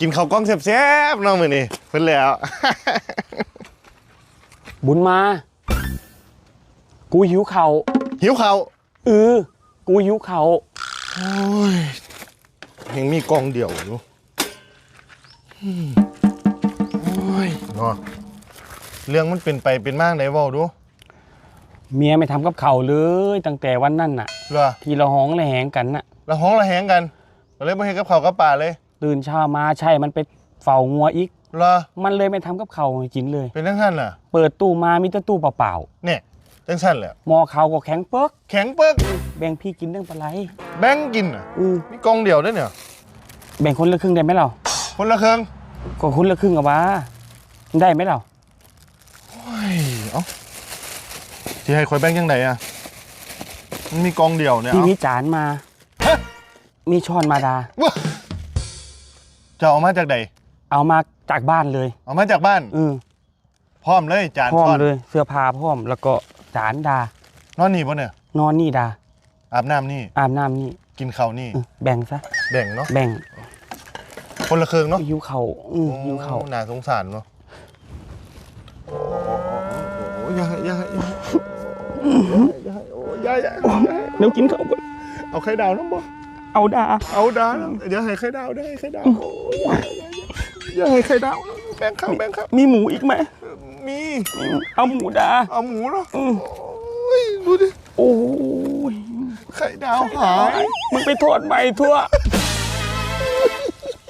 กินข้าวกล้องแซ่บๆเน้องมือนี่เพิ่นแล้ว บุญมา กูหิวเขาวหิวข้าวเออกูหิวเขาวโอ้ยยังมีกล้องเดียวอยู่อืมโอ้ยเนาะเรื่องมันเป็นไปเป็นมากไหนเว้าดูเมียไม่ทำกับเขาวเลย ตั้งแต่วันนั้นน่ะ เหรอที่เราห้องระแหงกันน่ะเราห้องระแหงกันเราเลยมาเห็นกับข้าวกับป่าเลย ตื่นเช้ามาใช่มันไปเฝ้างัวอีก เหรอ มันเลยไม่ทำกับเขาวให้กินเลย เป็นทั้งท่านน่ะเปิดตู้มามีแต่ตู้เปล่าเนี่ยจังสั้นแหละๆหม้อเขาวก็แข็งเปิ๊กแข็งเปิ๊กแบ่งพี่กินเรื่องปลาไหลแบงกินอะเออมีกล้องเดียวด้วยเนี่ย แบ่งคนละครึ่งได้ไหมเราคนละเครื่องก็คนละครึ่งอะวะได้ไหมเราเฮ้ยเอ้าที่ให้คอยแบงยังไงอะมันมีกล้องเดียวเนี่ยพี่เอ้ามีจานมา ฮะ มีช้อนมาดา ว้า จะเอามาจากไหนเอามาจากบ้านเลยเอามาจากบ้านเออพร้อมเลยจานพร้อมช้อนเลย เสื้อผ้าพร้อม แล้วก็จานดานอนนี่ปะเนี่ยนอนนี่ดา อาบน้ำนี่อาบน้ำนี่กินข้าวนี่เออแบ่งซะ แบ่งเนาะแบ่งคนละเครื่องเนาะหิวเขาอืมหิวเขาโอ้น่าสงสารเนาะโอ้โหอย่าอย่าอย่าอย่าโอ้อย่าอย่าอย่าเดี๋ยวกินเขาวก่อนเอาไข่ดาวน้ำบ่ เอาดา เอาดาวนะเดี๋ยวให้ไข่ดาวเดี๋ยวให้ไข่ดาวโอ้ยอย่าให้ไข่ดาวแบ่งข้าวแบ่งข้าวมีหมูอีกไหมมี เอาหมูดา เอาหมูเนาะอืมโอ้ยดูดิ โอ้ยไข่ดาวหาย มึงไปทอดใบทั่ว